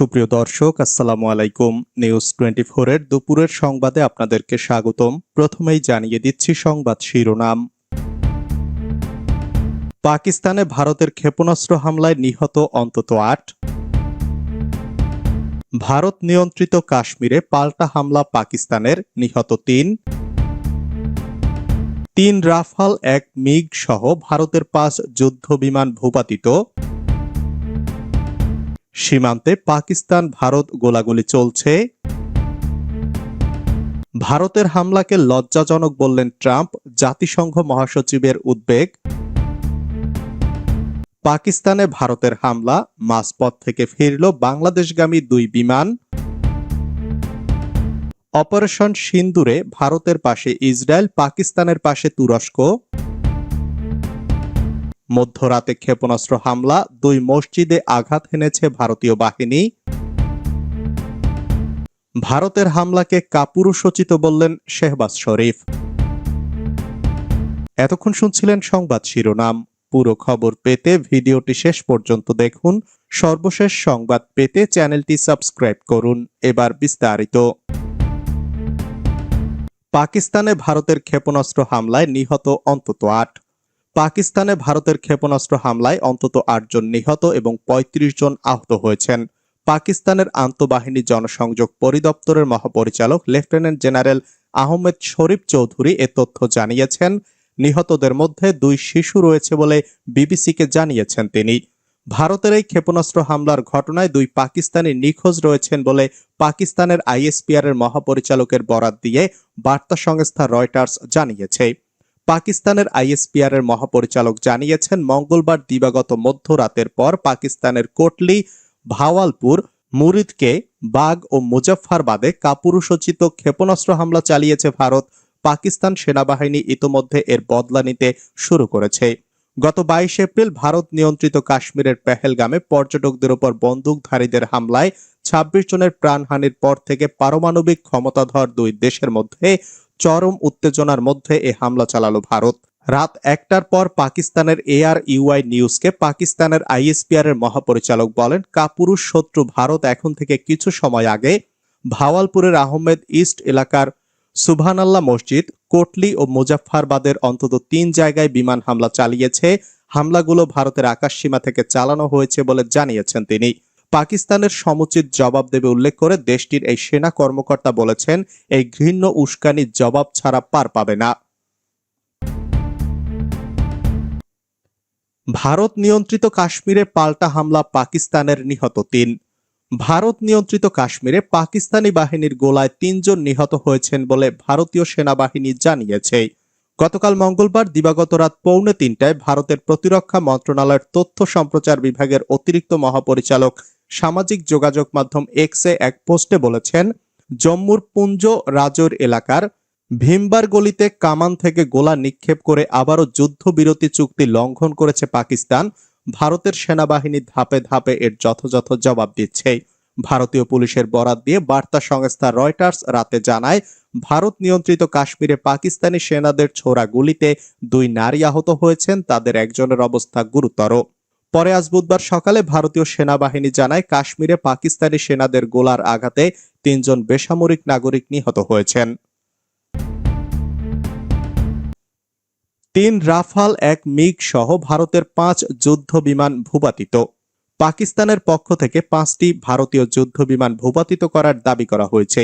সুপ্রিয় দর্শক, আসসালামু আলাইকুম। নিউজ টোয়েন্টি এর দুপুরের সংবাদে আপনাদেরকে স্বাগতম। প্রথমেই জানিয়ে দিচ্ছি সংবাদ শিরোনাম। পাকিস্তানে ভারতের ক্ষেপণাস্ত্র হামলায় নিহত অন্তত আট। ভারত নিয়ন্ত্রিত কাশ্মীরে পাল্টা হামলা পাকিস্তানের নিহত তিন। তিন রাফাল, এক মিগ সহ ভারতের পাঁচ যুদ্ধ বিমান ভূপাতিত। সীমান্তে পাকিস্তান ভারত গোলাগুলি চলছে। ভারতের হামলাকে লজ্জাজনক বললেন ট্রাম্প, জাতিসংঘ মহাসচিবের উদ্বেগ। পাকিস্তানে ভারতের হামলা, মাঝপথ থেকে ফিরল বাংলাদেশগামী দুই বিমান। অপারেশন সিন্দুরে ভারতের পাশে ইসরায়েল, পাকিস্তানের পাশে তুরস্ক। মধ্যরাতে ক্ষেপণাস্ত্র হামলা, দুই মসজিদে আঘাত হেনেছে ভারতীয় বাহিনী। ভারতের হামলাকে কাপুরুষোচিত বললেন শেহবাজ শরীফ। এতক্ষণ শুনছিলেন সংবাদ শিরোনাম। পুরো খবর পেতে ভিডিওটি শেষ পর্যন্ত দেখুন। সর্বশেষ সংবাদ পেতে চ্যানেলটি সাবস্ক্রাইব করুন। এবার বিস্তারিত। পাকিস্তানে ভারতের ক্ষেপণাস্ত্র হামলায় নিহত অন্তত আট। পাকিস্তানে ভারতের ক্ষেপণাস্ত্র হামলায় অন্তত আটজন নিহত এবং ৩৫ জন আহত হয়েছেন। পাকিস্তানের আন্তঃবাহিনী জনসংযোগ পরিদপ্তরের মহাপরিচালক লেফটেন্যান্ট জেনারেল আহমেদ শরীফ চৌধুরী এ তথ্য জানিয়েছেন। নিহতদের মধ্যে দুই শিশু রয়েছে বলে বিবিসিকে জানিয়েছেন তিনি। ভারতের এই ক্ষেপণাস্ত্র হামলার ঘটনায় দুই পাকিস্তানি নিখোঁজ রয়েছেন বলে পাকিস্তানের আইএসপিআর এর মহাপরিচালকের বরাত দিয়ে বার্তা সংস্থা রয়টার্স জানিয়েছে। পাকিস্তানের আইএসপিআর এর মহাপরিচালক জানিয়েছেন, মঙ্গলবার দিবাগত মধ্যরাতের পর পাকিস্তানের কোটলি, ভাওয়ালপুর, মুরিদকে বাগ ও মুজফ্ফরবাদে কাপুরুষোচিত ক্ষেপণাস্ত্র হামলা চালিয়েছে ভারত। পাকিস্তান সেনাবাহিনী ইতোমধ্যে এর বদলা নিতে শুরু করেছে। গত বাইশ এপ্রিল ভারত নিয়ন্ত্রিত কাশ্মীরের পেহেলগামে পর্যটকদের উপর বন্দুকধারীদের হামলায় ছাব্বিশ জনের প্রাণহানির পর থেকে পারমাণবিক ক্ষমতাধর দুই দেশের মধ্যে চরম উত্তেজনার মধ্যে এ হামলা চালালো ভারত। রাত একটার পর পাকিস্তানের এআর ইউআই নিউজকে পাকিস্তানের আইএসপিআর এর মহাপরিচালক বলেন, কাপুরুষ শত্রু ভারত এখন থেকে কিছু সময় আগে ভাওয়ালপুরের আহমেদ ইস্ট এলাকার সুবহানাল্লাহ মসজিদ, কোটলি ও মুজাফফরবাদের অন্তত তিন জায়গায় বিমান হামলা চালিয়েছে। হামলাগুলো ভারতের আকাশসীমা থেকে চালানো হয়েছে বলে জানিয়েছেন তিনি। পাকিস্তানের সমুচিত জবাব দেবে উল্লেখ করে দেশটির এই সেনা কর্মকর্তা বলেছেন, এই ঘৃণ্য উস্কানি জবাব ছাড়া পার পাবে না। ভারত নিয়ন্ত্রিত কাশ্মীরে পাল্টা হামলা পাকিস্তানের নিহত তিন। ভারত নিয়ন্ত্রিত কাশ্মীরে পাকিস্তানি বাহিনীর গোলায় তিনজন নিহত হয়েছেন বলে ভারতীয় সেনাবাহিনী জানিয়েছে। গতকাল মঙ্গলবার দিবাগত রাত পৌনে তিনটায় ভারতের প্রতিরক্ষা মন্ত্রণালয়ের তথ্য সম্প্রচার বিভাগের অতিরিক্ত মহাপরিচালক সামাজিক যোগাযোগ মাধ্যম এক্সে এক পোস্টে বলেছেন, জম্মুর পুঞ্জ রাজোর এলাকার ভীমবার গলিতে কামান থেকে গোলা নিক্ষেপ করে আবারও যুদ্ধবিরতি চুক্তি লঙ্ঘন করেছে পাকিস্তান। ভারতের সেনাবাহিনী ধাপে ধাপে এর যথাযথ জবাব দিচ্ছে। ভারতীয় পুলিশের বরাত দিয়ে বার্তা সংস্থা রয়টার্স রাতে জানায়, ভারত নিয়ন্ত্রিত কাশ্মীরে পাকিস্তানি সেনাদের ছোড়া গুলিতে দুই নারী আহত হয়েছেন, তাদের একজনের অবস্থা গুরুতর। পরে আজ বুধবার সকালে ভারতীয় সেনাবাহিনী জানায় কাশ্মীরে পাকিস্তানি সেনাদের গোলার আঘাতে তিনজন বেসামরিক নাগরিক নিহত হয়েছেন। তিন রাফাল, এক মিগ সহ ভারতের পাঁচ যুদ্ধ বিমান ভূপাতিত। পাকিস্তানের পক্ষ থেকে পাঁচটি ভারতীয় যুদ্ধ বিমান ভূপাতিত করার দাবি করা হয়েছে।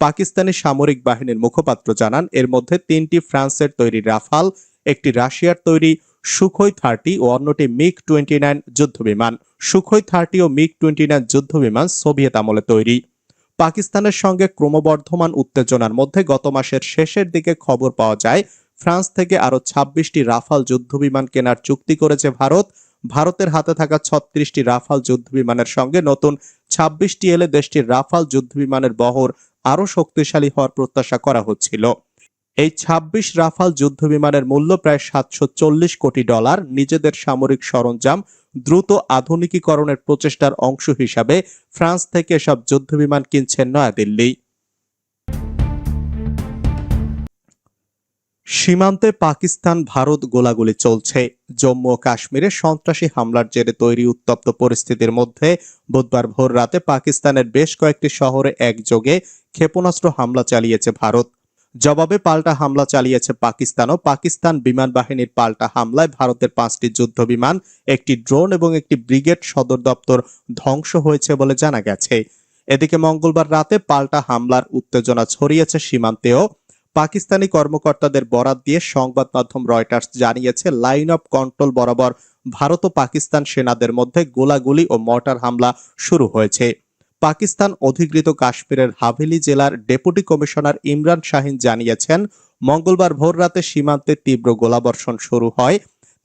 পাকিস্তানি সামরিক বাহিনীর মুখপাত্র জানান, এর মধ্যে তিনটি ফ্রান্সের তৈরি রাফাল, একটি রাশিয়ার তৈরি সুখই থার্টি ও অন্যটি মিগ টোয়েন্টি নাইন যুদ্ধ বিমান সুখই থার্টি ও মিগ টোয়েন্টি নাইন যুদ্ধ বিমান সোভিয়েত আমলে তৈরি। পাকিস্তানের সঙ্গে ক্রমবর্ধমান উত্তেজনার মধ্যে গত মাসের শেষের দিকে খবর পাওয়া যায়, ফ্রান্স থেকে আরও ছাব্বিশটি রাফাল যুদ্ধবিমান কেনার চুক্তি করেছে ভারত। ভারতের হাতে থাকা ছত্রিশটি রাফাল যুদ্ধবিমানের সঙ্গে নতুন ছাব্বিশটি এলে দেশটির রাফাল যুদ্ধবিমানের বহর আরও শক্তিশালী হওয়ার প্রত্যাশা করা হচ্ছিল। এই ২৬ রাফাল যুদ্ধবিমানের মূল্য প্রায় সাতশো চল্লিশ কোটি ডলার। নিজেদের সামরিক সরঞ্জাম দ্রুত আধুনিকীকরণের প্রচেষ্টার অংশ হিসাবে ফ্রান্স থেকে এসব যুদ্ধবিমান কিনছে নয়াদিল্লি। সীমান্তে পাকিস্তান ভারত গোলাগুলি চলছে। জম্মু ও কাশ্মীরে সন্ত্রাসী হামলার জেরে তৈরি উত্তপ্ত পরিস্থিতির মধ্যে বুধবার ভোর রাতে পাকিস্তানের বেশ কয়েকটি শহরে একযোগে ক্ষেপণাস্ত্র হামলা চালিয়েছে ভারত। জবাবে পাল্টা হামলা চালিয়েছে পাকিস্তানও পাকিস্তান বিমান বাহিনীর পাল্টা হামলায় ভারতের পাঁচটি যুদ্ধ বিমান একটি ড্রোন এবং একটি ব্রিগেড সদর দপ্তর ধ্বংস হয়েছে বলে জানা গেছে। এদিকে মঙ্গলবার রাতে পাল্টা হামলার উত্তেজনা ছড়িয়েছে সীমান্তেও। পাকিস্তানি কর্মকর্তাদের বরাত দিয়ে সংবাদ মাধ্যম রয়টার্স জানিয়েছে, লাইন অফ কন্ট্রোল বরাবর ভারত ও পাকিস্তান সেনাদের মধ্যে গোলাগুলি ও মর্টার হামলা শুরু হয়েছে। পাকিস্তান অধিকৃত কাশ্মীরের হাভেলি জেলার ডেপুটি কমিশনার ইমরান শাহিন জানিয়েছেন, মঙ্গলবার ভোররাতে সীমান্তে তীব্র গোলাবর্ষণ শুরু হয়।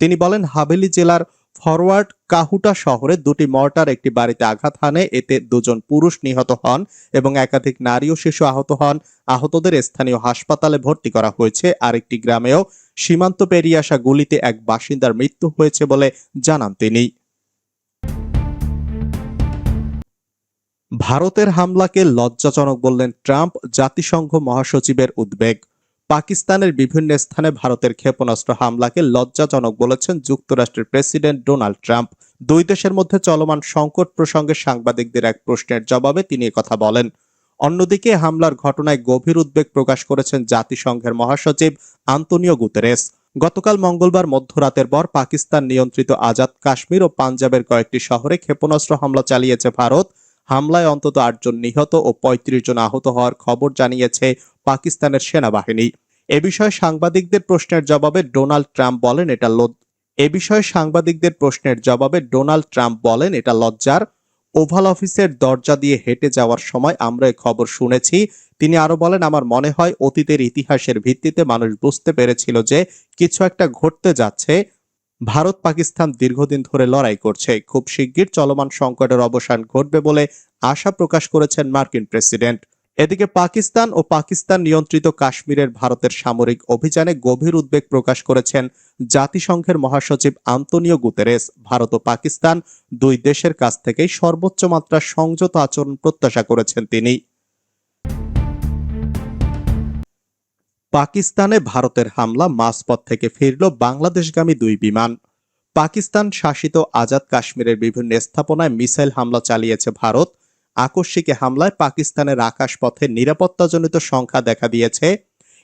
তিনি বলেন, হাভেলি জেলার ফরওয়ার্ড কাহুটা শহরে দুটি মর্টার একটি বাড়িতে আঘাত হানে, এতে দুজন পুরুষ নিহত হন এবং একাধিক নারী ও শিশু আহত হন। আহতদের স্থানীয় হাসপাতালে ভর্তি করা হয়েছে। আরেকটি গ্রামেও সীমান্ত পেরিয়ে আসা গুলিতে এক বাসিন্দার মৃত্যু হয়েছে বলে জানান তিনি। ভারতের হামলাকে লজ্জাজনক বললেন ট্রাম্প জাতিসংঘ মহাসচিবের উদ্বেগ। পাকিস্তানের বিভিন্ন স্থানে ভারতের ক্ষেপণাস্ত্র হামলাকে লজ্জাজনক বলেছেন যুক্তরাষ্ট্রের প্রেসিডেন্ট ডোনাল্ড ট্রাম্প। দুই দেশের মধ্যে চলমান সংকট প্রসঙ্গে সাংবাদিকদের এক প্রশ্নের জবাবে তিনি কথা বলেন, অন্যদিকে হামলার ঘটনায় গভীর উদ্বেগ প্রকাশ করেছেন জাতিসংঘের মহাসচিব আন্তনিও গুতেরেস। গতকাল মঙ্গলবার মধ্যরাতের পর পাকিস্তান নিয়ন্ত্রিত আজাদ কাশ্মীর ও পাঞ্জাবের কয়েকটি শহরে ক্ষেপণাস্ত্র হামলা চালিয়েছে ভারত। হামলায় অন্তত আটজন নিহত ও পঁয়ত্রিশ জন আহত হওয়ার খবর জানিয়েছে পাকিস্তানের সেনাবাহিনী। এ বিষয়ে সাংবাদিকদের প্রশ্নের জবাবে ডোনাল্ড ট্রাম্প বলেন, এটা এ বিষয়ে সাংবাদিকদের প্রশ্নের জবাবে ডোনাল্ড ট্রাম্প বলেন, এটা লজ্জার। ওভাল অফিসের দরজা দিয়ে হেঁটে যাওয়ার সময় আমরা এই খবর শুনেছি। তিনি আরও বলেন, আমার মনে হয় অতীতের ইতিহাসের ভিত্তিতে মানুষ বুঝতে পেরেছিল যে কিছু একটা ঘটতে যাচ্ছে। ভারত পাকিস্তান দীর্ঘদিন ধরে লড়াই করছে। খুব শিগগির চলমান সংকটের অবসান ঘটবে বলে আশা প্রকাশ করেছেন মার্কিন প্রেসিডেন্ট। এদিকে পাকিস্তান ও পাকিস্তান নিয়ন্ত্রিত কাশ্মীরের ভারতের সামরিক অভিযানে গভীর উদ্বেগ প্রকাশ করেছেন জাতিসংঘের মহাসচিব আন্তনিও গুতেরেস। ভারত ও পাকিস্তান দুই দেশের কাছ থেকেই সর্বোচ্চ মাত্রার সংযত আচরণ প্রত্যাশা করেছেন তিনি। পাকিস্তানে ভারতের হামলা মাঝপথ থেকে ফিরল বাংলাদেশগামী দুই বিমান। পাকিস্তান শাসিত আজাদ কাশ্মীরের বিভিন্ন স্থাপনায় মিসাইল হামলা চালিয়েছে ভারত। আকস্মিক হামলায় পাকিস্তানের আকাশপথে নিরাপত্তাজনিত সংখ্যা দেখা দিয়েছে।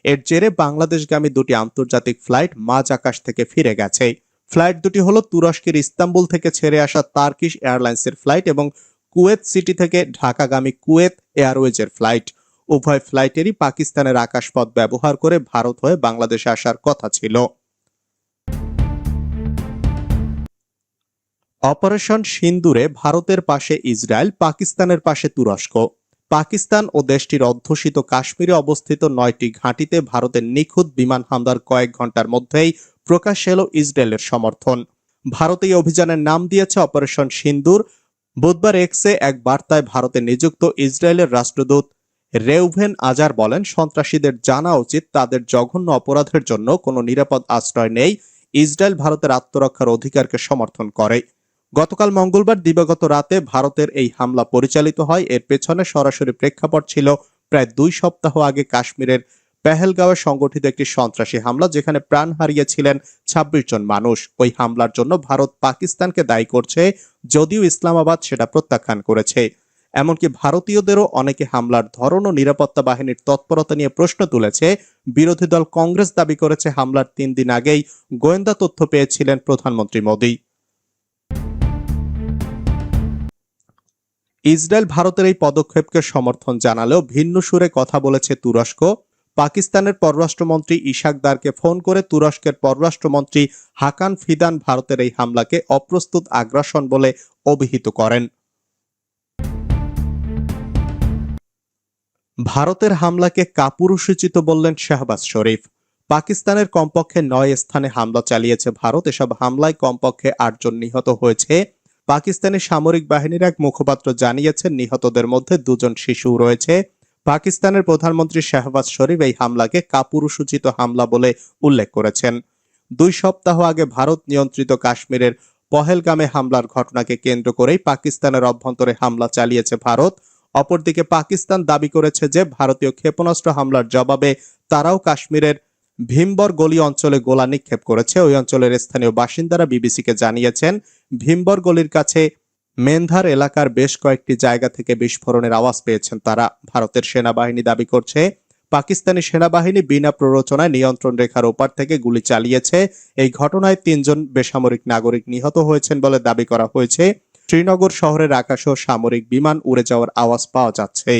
এর জেরে বাংলাদেশগামী দুটি আন্তর্জাতিক ফ্লাইট মাঝ আকাশ থেকে ফিরে গেছে। ফ্লাইট দুটি হলো তুরস্কের ইস্তাম্বুল থেকে ছেড়ে আসা তার্কিশ এয়ারলাইন্সের ফ্লাইট এবং কুয়েত সিটি থেকে ঢাকাগামী কুয়েত এয়ারওয়েজের ফ্লাইট। উভয় ফ্লাইটেরই পাকিস্তানের আকাশপথ ব্যবহার করে ভারত হয়ে বাংলাদেশে আসার কথা ছিল। অপারেশন সিন্দুরে ভারতের পাশে ইসরায়েল, পাকিস্তানের পাশে তুরস্ক। পাকিস্তান ও দেশটির অধ্যুষিত কাশ্মীরে অবস্থিত নয়টি ঘাঁটিতে ভারতের নিখুঁত বিমান হামলার কয়েক ঘণ্টার মধ্যেই প্রকাশ এলো ইসরায়েলের সমর্থন। ভারত এই অভিযানের নাম দিয়েছে অপারেশন সিন্দুর। বুধবার এক্সে এক বার্তায় ভারতে নিযুক্ত ইসরায়েলের রাষ্ট্রদূত রেউভেন আজার বলেন, সন্ত্রাসীদের জানা উচিত তাদের জঘন্য অপরাধের জন্য কোনো নিরাপদ আশ্রয় নেই। ইসরায়েল ভারতের আত্মরক্ষার অধিকারকে সমর্থন করে। গতকাল মঙ্গলবার দিবাগত রাতে ভারতের এই হামলা পরিচালিত হয়। এর পেছনে সরাসরি প্রেক্ষাপট ছিল প্রায় দুই সপ্তাহ আগে কাশ্মীরের পেহেলগাঁওয়ে সংগঠিত একটি সন্ত্রাসী হামলা, যেখানে প্রাণ হারিয়েছিলেন ছাব্বিশ জন মানুষ। ওই হামলার জন্য ভারত পাকিস্তানকে দায়ী করছে, যদিও ইসলামাবাদ সেটা প্রত্যাখ্যান করেছে। এমনকি ভারতীয়দেরও অনেকে হামলার ধরন ও নিরাপত্তা বাহিনীর তৎপরতা নিয়ে প্রশ্ন তুলেছে। বিরোধী দল কংগ্রেস দাবি করেছে হামলার তিন দিন আগেই গোয়েন্দা তথ্য পেয়েছিলেন প্রধানমন্ত্রী মোদী। ইসরায়েল ভারতের এই পদক্ষেপকে সমর্থন জানালেও ভিন্ন সুরে কথা বলেছে তুরস্ক। পাকিস্তানের পররাষ্ট্রমন্ত্রী ইশাক দারকে ফোন করে তুরস্কের পররাষ্ট্রমন্ত্রী হাকান ফিদান ভারতের এই হামলাকে অপ্রস্তুত আগ্রাসন বলে অভিহিত করেন। ভারতের হামলাকে কাপুরুষোচিত বললেন শাহবাজ শরীফ। পাকিস্তানের কমপক্ষে নয় স্থানে হামলা চালিয়েছে ভারত। এসব হামলায় কমপক্ষে আটজন নিহত হয়েছে। পাকিস্তানি সামরিক বাহিনীর এক মুখপাত্র জানিয়েছেন, নিহতদের মধ্যে দুজন শিশু রয়েছে। পাকিস্তানের প্রধানমন্ত্রী শাহবাজ শরীফ এই হামলাকে কাপুরুষোচিত হামলা বলে উল্লেখ করেছেন। দুই সপ্তাহ আগে ভারত নিয়ন্ত্রিত কাশ্মীরের পহেলগামে হামলার ঘটনাকে কেন্দ্র করেই পাকিস্তানের অভ্যন্তরে হামলা চালিয়েছে ভারত। অপরদিকে পাকিস্তান দাবি করেছে যে ভারতীয় ক্ষেপণাস্ত্র হামলার জবাবে তারাও কাশ্মীরের ভীমবর গলি অঞ্চলে গোলা নিক্ষেপ করেছে। ওই অঞ্চলের স্থানীয় বাসিন্দারা বিবিসিকে জানিয়েছেন, ভীমবর গলির কাছে মেন্ধার এলাকার বেশ কয়েকটি জায়গা থেকে বিস্ফোরণের আওয়াজ পেয়েছেন তারা। ভারতের সেনাবাহিনী দাবি করছে, পাকিস্তানি সেনাবাহিনী বিনা প্ররোচনায় নিয়ন্ত্রণ রেখার ওপার থেকে গুলি চালিয়েছে। এই ঘটনায় তিনজন বেসামরিক নাগরিক নিহত হয়েছেন বলে দাবি করা হয়েছে। শ্রীনগর শহরের আকাশেও সামরিক বিমান উড়ে যাওয়ার আওয়াজ পাওয়া যাচ্ছে।